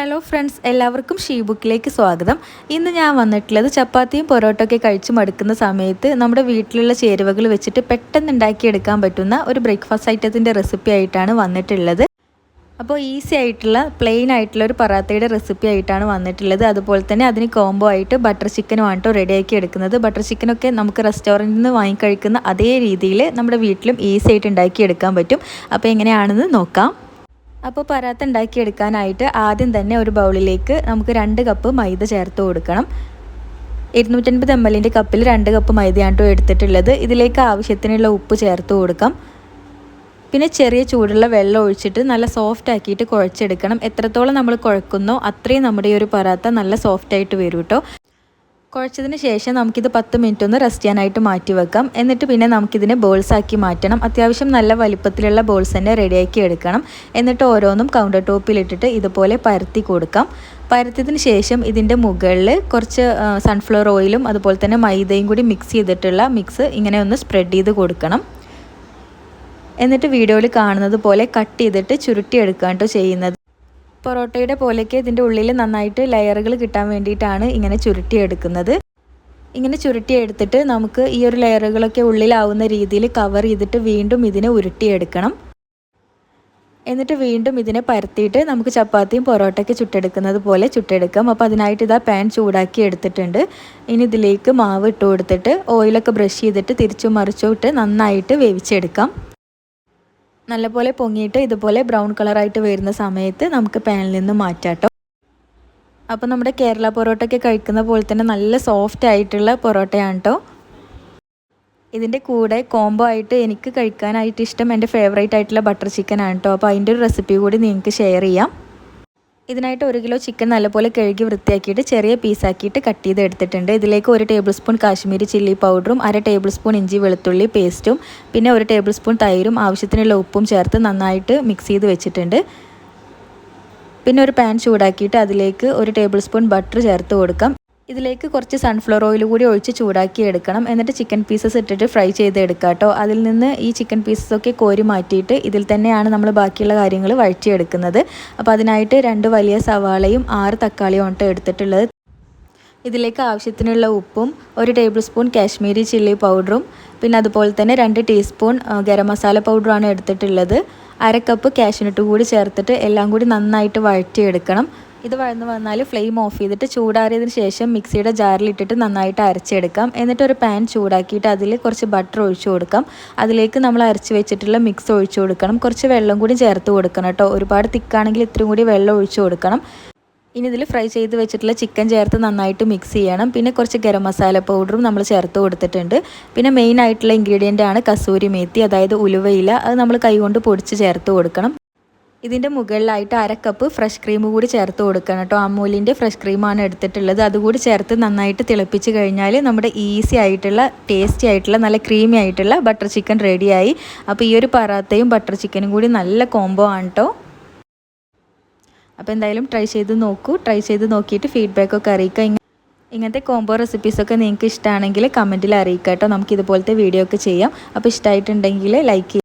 Hello friends എല്ലാവർക്കും she ബുക്കിലേക്ക് സ്വാഗതം. ഇന്ന് ഞാൻ വന്നിട്ടുള്ളത് ചപ്പാത്തിയും പൊറോട്ടയൊക്കെ കഴിച്ച് മടുക്കുന്ന സമയത്ത് നമ്മുടെ വീട്ടിലുള്ള ചേരുവകൾ വെച്ചിട്ട് പെട്ടെന്ന് ഉണ്ടാക്കിയെടുക്കാൻ പറ്റുന്ന ഒരു ബ്രേക്ക്ഫാസ്റ്റ് ഐറ്റത്തിന്റെ റെസിപ്പി ആയിട്ടാണ് വന്നിട്ടുള്ളത്. അപ്പോൾ ഈസി ആയിട്ടുള്ള പ്ലെയിൻ ആയിട്ടുള്ള ഒരു പറാത്തയുടെ റെസിപ്പി ആയിട്ടാണ് വന്നിട്ടുള്ളത്. അതുപോലെ തന്നെ അതിന് കോംബോ ആയിട്ട് ബട്ടർ ചിക്കനുമാണ് കേട്ടോ റെഡിയാക്കി എടുക്കുന്നത്. ബട്ടർ ചിക്കനൊക്കെ നമുക്ക് റെസ്റ്റോറന്റിൽ നിന്ന് വാങ്ങിക്കഴിക്കുന്ന അതേ രീതിയിൽ നമ്മുടെ വീട്ടിലും ഈസി ആയിട്ട് ഉണ്ടാക്കിയെടുക്കാൻ പറ്റും. അപ്പോൾ എങ്ങനെയാണെന്ന് നോക്കാം. അപ്പോൾ പരാത്ത ഉണ്ടാക്കിയെടുക്കാനായിട്ട് ആദ്യം തന്നെ ഒരു ബൗളിലേക്ക് നമുക്ക് രണ്ട് കപ്പ് മൈദ ചേർത്ത് കൊടുക്കണം. ഇരുന്നൂറ്റൻപത് എം എല്ലിന്റെ കപ്പിൽ രണ്ട് കപ്പ് മൈദയാണ് കേട്ടോ എടുത്തിട്ടുള്ളത്. ഇതിലേക്ക് ആവശ്യത്തിനുള്ള ഉപ്പ് ചേർത്ത് കൊടുക്കാം. പിന്നെ ചെറിയ ചൂടുള്ള വെള്ളം ഒഴിച്ചിട്ട് നല്ല സോഫ്റ്റ് ആക്കിയിട്ട് കുഴച്ചെടുക്കണം. എത്രത്തോളം നമ്മൾ കുഴക്കുന്നോ അത്രയും നമ്മുടെ ഈ ഒരു പരാത്ത നല്ല സോഫ്റ്റ് ആയിട്ട് വരും കേട്ടോ കുഴച്ചതിന് ശേഷം നമുക്കിത് പത്ത് മിനിറ്റ് ഒന്ന് റെസ്റ്റ് ചെയ്യാനായിട്ട് മാറ്റി വെക്കാം. എന്നിട്ട് പിന്നെ നമുക്കിതിനെ ബോൾസ് ആക്കി മാറ്റണം. അത്യാവശ്യം നല്ല വലിപ്പത്തിലുള്ള ബോൾസ് തന്നെ റെഡിയാക്കി എടുക്കണം. എന്നിട്ട് ഓരോന്നും കൗണ്ടർ ടോപ്പിലിട്ടിട്ട് ഇതുപോലെ പരത്തി കൊടുക്കാം. പരത്തിയതിന് ശേഷം ഇതിന്റെ മുകളിൽ കുറച്ച് സൺഫ്ലവർ ഓയിലും അതുപോലെ തന്നെ മൈദയും കൂടി മിക്സ് ചെയ്തിട്ടുള്ള മിക്സ് ഇങ്ങനെ ഒന്ന് സ്പ്രെഡ് ചെയ്ത് കൊടുക്കണം. എന്നിട്ട് വീഡിയോയിൽ കാണുന്നത് പോലെ കട്ട് ചെയ്തിട്ട് ചുരുട്ടിയെടുക്കുകയാണ് കേട്ടോ ചെയ്യുന്നത്. പൊറോട്ടയുടെ പോലെയൊക്കെ ഇതിന്റെ ഉള്ളിൽ നന്നായിട്ട് ലെയറുകൾ കിട്ടാൻ വേണ്ടിയിട്ടാണ് ഇങ്ങനെ ചുരുട്ടിയെടുക്കുന്നത്. ഇങ്ങനെ ചുരുട്ടിയെടുത്തിട്ട് നമുക്ക് ഈ ഒരു ലെയറുകളൊക്കെ ഉള്ളിലാവുന്ന രീതിയിൽ കവർ ചെയ്തിട്ട് വീണ്ടും ഇതിനെ ഉരുട്ടിയെടുക്കണം. എന്നിട്ട് വീണ്ടും ഇതിനെ പരത്തിയിട്ട് നമുക്ക് ചപ്പാത്തിയും പൊറോട്ടയ്ക്ക് ചുട്ടെടുക്കുന്നത് പോലെ ചുട്ടെടുക്കാം. അപ്പോൾ അതിനായിട്ട് ഇതാ പാൻ ചൂടാക്കി എടുത്തിട്ടുണ്ട്. ഇനി ഇതിലേക്ക് മാവ് ഇട്ട് കൊടുത്തിട്ട് ഓയിലൊക്കെ ബ്രഷ് ചെയ്തിട്ട് തിരിച്ചു മറിച്ചോട്ട് നന്നായിട്ട് വേവിച്ചെടുക്കാം. നല്ലപോലെ പൊങ്ങിയിട്ട് ഇതുപോലെ ബ്രൗൺ കളറായിട്ട് വരുന്ന സമയത്ത് നമുക്ക് പാനിൽ നിന്ന് മാറ്റാട്ടോ. അപ്പോൾ നമ്മുടെ കേരള പൊറോട്ടയൊക്കെ കഴിക്കുന്ന പോലെ തന്നെ നല്ല സോഫ്റ്റ് ആയിട്ടുള്ള പൊറോട്ടയാണ് കേട്ടോ ഇതിന്റെ കൂടെ കോംബോ ആയിട്ട് എനിക്ക് കഴിക്കാനായിട്ട് ഇഷ്ടം എന്റെ ഫേവറേറ്റ് ആയിട്ടുള്ള ബട്ടർ ചിക്കൻ ആണ് കേട്ടോ അപ്പോൾ അതിന്റെ ഒരു റെസിപ്പി കൂടി നിങ്ങൾക്ക് ഷെയർ ചെയ്യാം. ഇതിനായിട്ട് ഒരു കിലോ ചിക്കൻ നല്ലപോലെ കഴുകി വൃത്തിയാക്കിയിട്ട് ചെറിയ പീസാക്കിയിട്ട് കട്ട് ചെയ്ത് എടുത്തിട്ടുണ്ട്. ഇതിലേക്ക് ഒരു ടേബിൾ സ്പൂൺ കാശ്മീരി ചില്ലി പൗഡറും അര ടേബിൾ സ്പൂൺ ഇഞ്ചി വെളുത്തുള്ളി പേസ്റ്റും പിന്നെ ഒരു ടേബിൾ സ്പൂൺ തൈരും ആവശ്യത്തിനുള്ള ഉപ്പും ചേർത്ത് നന്നായിട്ട് മിക്സ് ചെയ്ത് വെച്ചിട്ടുണ്ട്. പിന്നെ ഒരു പാൻ ചൂടാക്കിയിട്ട് അതിലേക്ക് ഒരു ടേബിൾ സ്പൂൺ ബട്ടർ ചേർത്ത് കൊടുക്കാം. ഇതിലേക്ക് കുറച്ച് സൺഫ്ലവർ ഓയിൽ കൂടി ഒഴിച്ച് ചൂടാക്കി എടുക്കണം. എന്നിട്ട് ചിക്കൻ പീസസ് ഇട്ടിട്ട് ഫ്രൈ ചെയ്ത് എടുക്കുക കേട്ടോ. അതിൽ നിന്ന് ഈ ചിക്കൻ പീസസൊക്കെ കോരി മാറ്റിയിട്ട് ഇതിൽ തന്നെയാണ് നമ്മൾ ബാക്കിയുള്ള കാര്യങ്ങൾ വഴറ്റിയെടുക്കുന്നത്. അപ്പോൾ അതിനായിട്ട് രണ്ട് വലിയ സവാളയും ആറ് തക്കാളിയും ആണ് എടുത്തിട്ടുള്ളത്. ഇതിലേക്ക് ആവശ്യത്തിനുള്ള ഉപ്പും ഒരു ടേബിൾ സ്പൂൺ കാശ്മീരി ചില്ലി പൗഡറും പിന്നെ അതുപോലെ തന്നെ രണ്ട് ടീസ്പൂൺ ഗരം മസാല പൗഡറുമാണ് എടുത്തിട്ടുള്ളത്. അര കപ്പ് കാഷ്നട്ട് കൂടി ചേർത്തിട്ട് എല്ലാം കൂടി നന്നായിട്ട് വഴറ്റിയെടുക്കണം. ഇത് വഴന്ന് വന്നാൽ ഫ്ലെയിം ഓഫ് ചെയ്തിട്ട് ചൂടാറിയതിന് ശേഷം മിക്സിയുടെ ജാറിലിട്ടിട്ട് നന്നായിട്ട് അരച്ചെടുക്കാം. എന്നിട്ട് ഒരു പാൻ ചൂടാക്കിയിട്ട് അതിൽ കുറച്ച് ബട്ടർ ഒഴിച്ചു കൊടുക്കാം. അതിലേക്ക് നമ്മൾ അരച്ച് വെച്ചിട്ടുള്ള മിക്സ് ഒഴിച്ചു കൊടുക്കണം. കുറച്ച് വെള്ളം കൂടി ചേർത്ത് കൊടുക്കണം കേട്ടോ. ഒരുപാട് തിക്കാണെങ്കിൽ ഇത്രയും കൂടി വെള്ളം ഒഴിച്ചു കൊടുക്കണം. ഇനി ഇതിൽ ഫ്രൈ ചെയ്ത് വെച്ചിട്ടുള്ള ചിക്കൻ ചേർത്ത് നന്നായിട്ട് മിക്സ് ചെയ്യണം. പിന്നെ കുറച്ച് ഗരം മസാല പൗഡറും നമ്മൾ ചേർത്ത് കൊടുത്തിട്ടുണ്ട്. പിന്നെ മെയിൻ ആയിട്ടുള്ള ഇൻഗ്രീഡിയന്റ് ആണ് കസൂരി മേത്തി അതായത് ഉലുവയില. അത് നമ്മൾ കൈകൊണ്ട് പൊടിച്ച് ചേർത്ത് കൊടുക്കണം. ഇതിന്റെ മുകളിലായിട്ട് അര കപ്പ് ഫ്രഷ് ക്രീം കൂടി ചേർത്ത് കൊടുക്കണം കേട്ടോ അമൂലിന്റെ ഫ്രഷ് ക്രീമാണ് എടുത്തിട്ടുള്ളത്. അതുകൂടി ചേർത്ത് നന്നായിട്ട് തിളപ്പിച്ച് കഴിഞ്ഞാൽ നമ്മുടെ ഈസി ആയിട്ടുള്ള ടേസ്റ്റി ആയിട്ടുള്ള നല്ല ക്രീമി ആയിട്ടുള്ള ബട്ടർ ചിക്കൻ റെഡിയായി അപ്പോൾ ഈ ഒരു പറാത്തയും ബട്ടർ ചിക്കനും കൂടി നല്ല കോംബോ ആണ് കേട്ടോ അപ്പോൾ എന്തായാലും ട്രൈ ചെയ്ത് നോക്കൂ. ട്രൈ ചെയ്ത് നോക്കിയിട്ട് ഫീഡ്ബാക്കൊക്കെ അറിയിക്കുക. ഇങ്ങനത്തെ കോംബോ റെസിപ്പീസൊക്കെ നിങ്ങൾക്ക് ഇഷ്ടമാണെങ്കിൽ കമന്റിൽ അറിയിക്കാം കേട്ടോ നമുക്ക് ഇതുപോലത്തെ വീഡിയോ ഒക്കെ ചെയ്യാം. അപ്പോൾ ഇഷ്ടമായിട്ടുണ്ടെങ്കിൽ ലൈക്ക്